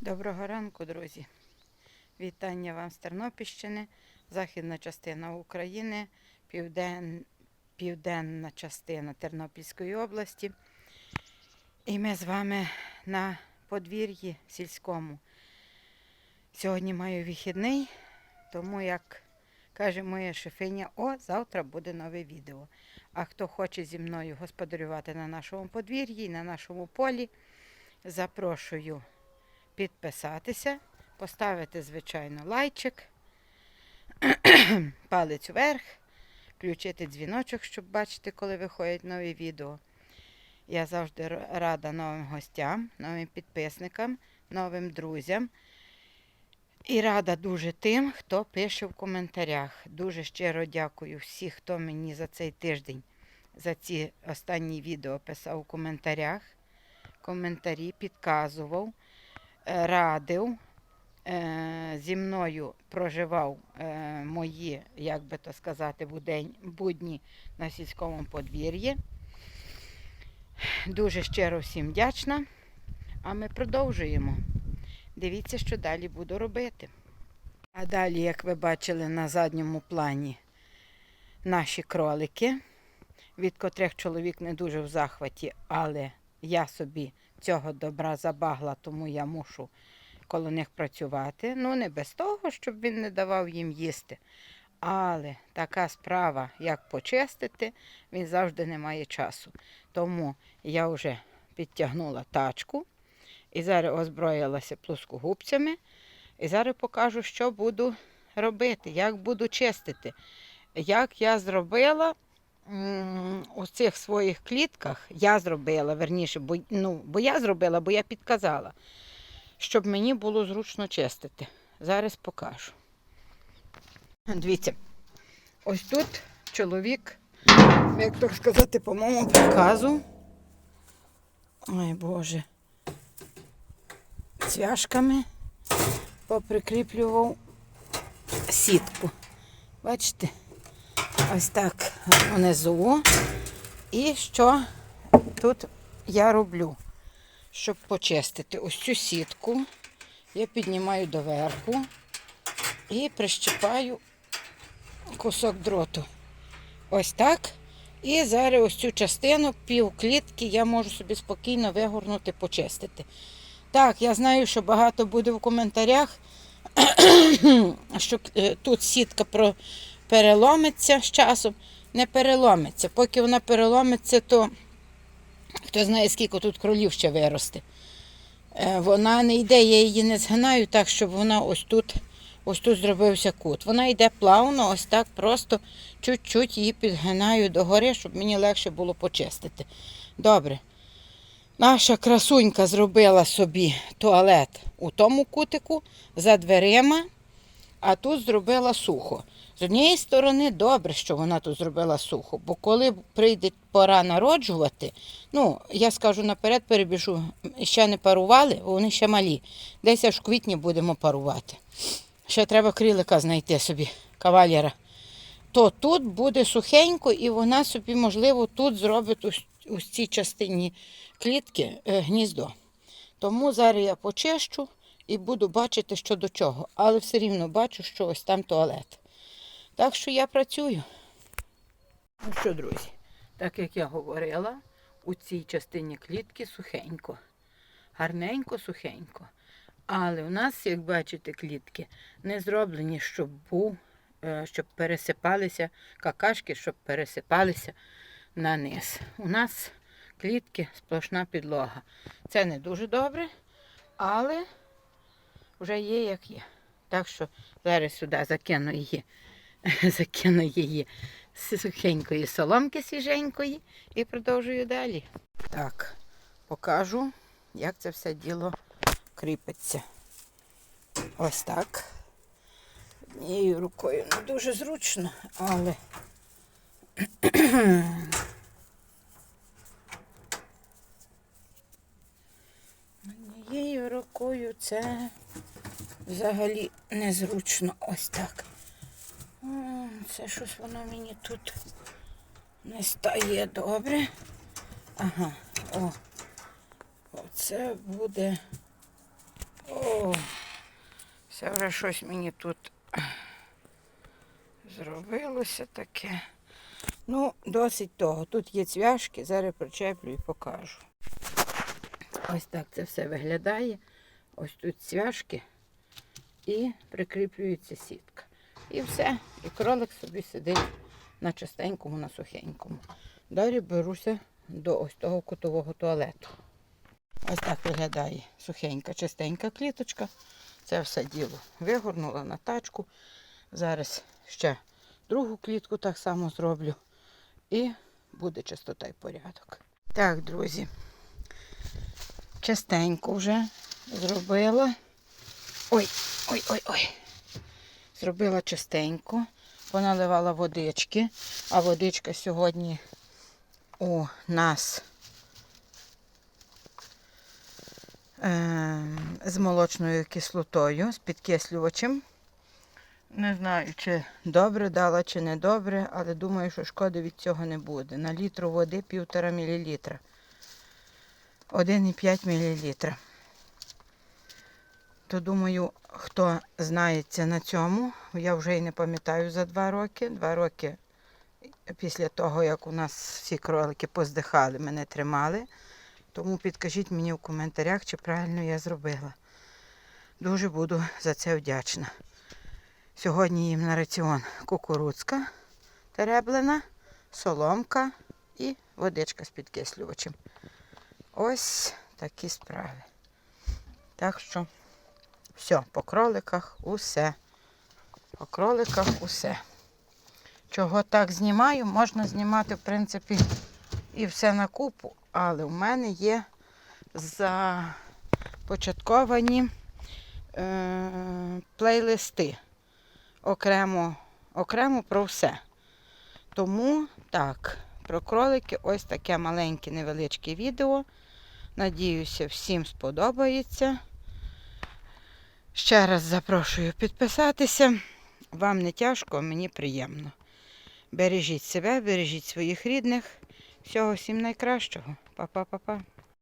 Доброго ранку, друзі. Вітання вам з Тернопільщини, західна частина України, півден... південна частина Тернопільської області. І ми з вами на подвір'ї сільському. Сьогодні маю вихідний, тому як каже моя шефиня, о, завтра буде нове відео. А хто хоче зі мною господарювати на нашому подвір'ї, на нашому полі, запрошую підписатися, поставити, звичайно, лайчик, палець вверх, включити дзвіночок, щоб бачити, коли виходять нові відео. Я завжди рада новим гостям, новим підписникам, новим друзям. І рада дуже тим, хто пише в коментарях. Дуже щиро дякую всіх, хто мені за цей тиждень, за ці останні відео писав у коментарях. Коментарі підказував радив, е, зі мною проживав е, мої, як би то сказати, будні на сільському подвір'ї. Дуже щиро всім вдячна. А ми продовжуємо. Дивіться, що далі буду робити. А далі, як ви бачили на задньому плані, наші кролики, від котрих чоловік не дуже в захваті, але я собі цього добра забагла, тому я мушу коло них працювати. Ну, не без того, щоб він не давав їм їсти. Але така справа, як почистити, він завжди не має часу. Тому я вже підтягнула тачку і зараз озброїлася плоскогубцями. І зараз покажу, що буду робити, як буду чистити. Як я зробила у цих своїх клітках, я зробила, верніше, бо, ну, бо я зробила, бо я підказала, щоб мені було зручно чистити. Зараз покажу. Дивіться, ось тут чоловік, як так сказати, по моєму приказу. Ой Боже. Цвяшками поприкріплював сітку. Бачите? Ось так внизу. І що тут я роблю? Щоб почистити ось цю сітку, я піднімаю доверху і прищипаю кусок дроту. Ось так. І зараз ось цю частину пів клітки я можу собі спокійно вигорнути, почистити. Так, я знаю, що багато буде в коментарях, що е, тут сітка про переломиться з часом. Не переломиться. Поки вона переломиться, то хто знає, скільки тут кролів ще виросте. Е, Вона не йде, я її не згинаю так, щоб вона ось тут, ось тут зробився кут. Вона йде плавно, ось так, просто чуть-чуть її підгинаю догори, щоб мені легше було почистити. Добре. Наша красунька зробила собі туалет у тому кутику за дверима, а тут зробила сухо. З однієї сторони, добре, що вона тут зробила сухо, бо коли прийде пора народжувати, ну, я скажу наперед, перебіжу, ще не парували, вони ще малі. Десь аж в квітні будемо парувати. Ще треба крілика знайти собі, кавалера. То тут буде сухенько, і вона собі, можливо, тут зробить ось цій частині клітки е, гніздо. Тому зараз я почищу і буду бачити, що до чого. Але все рівно бачу, що ось там туалет. Так що я працюю. Ну що, друзі, так як я говорила, у цій частині клітки сухенько. Гарненько, сухенько. Але у нас, як бачите, клітки не зроблені, щоб був, е, щоб пересипалися какашки, щоб пересипалися на низ. У нас клітки сплошна підлога. Це не дуже добре, але вже є як є. Так що зараз сюди закину її, закину її з сухенької соломки свіженької і продовжую далі. Так, покажу, як це все діло кріпиться. Ось так. Однією рукою не дуже зручно, але однією рукою це взагалі незручно. Ось так. Це щось воно мені тут не стає добре. Ага, о. Оце буде. О, Це вже щось мені тут зробилося таке. Ну, досить того. Тут є цвяшки, зараз причеплю і покажу. Ось так це все виглядає. Ось тут цвяшки і прикріплюється сітка. І все. І кролик собі сидить на чистенькому, на сухенькому. Далі беруся до ось того кутового туалету. Ось так виглядає сухенька, чистенька кліточка. Це все діло вигорнула на тачку. Зараз ще другу клітку так само зроблю. І буде чистота і порядок. Так, друзі, частенько вже зробила. Ой, ой, ой, ой. Зробила частенько, поналивала водички, а водичка сьогодні у нас е, з молочною кислотою, з підкислювачем. Не знаю, чи добре дала, чи не добре, але думаю, що шкоди від цього не буде. На літру води 1,5 мл. 1,5 мл. То думаю, хто знається на цьому, я вже й не пам'ятаю за два роки. Два роки після того, як у нас всі кролики поздихали, мене тримали. Тому підкажіть мені в коментарях, чи правильно я зробила. Дуже буду за це вдячна. Сьогодні їм на раціон кукурудзка тереблена, соломка і водичка з підкислювачем. Ось такі справи. Так що все, по кроликах усе. По кроликах усе. Чого так знімаю, можна знімати, в принципі, і все на купу, але в мене є започатковані е, плейлисти окремо, окремо про все. Тому так, про кролики ось таке маленьке невеличке відео. Надіюся, всім сподобається. Ще раз запрошую підписатися. Вам не тяжко, мені приємно. Бережіть себе, бережіть своїх рідних. Всього всім найкращого. Па-па-па-па.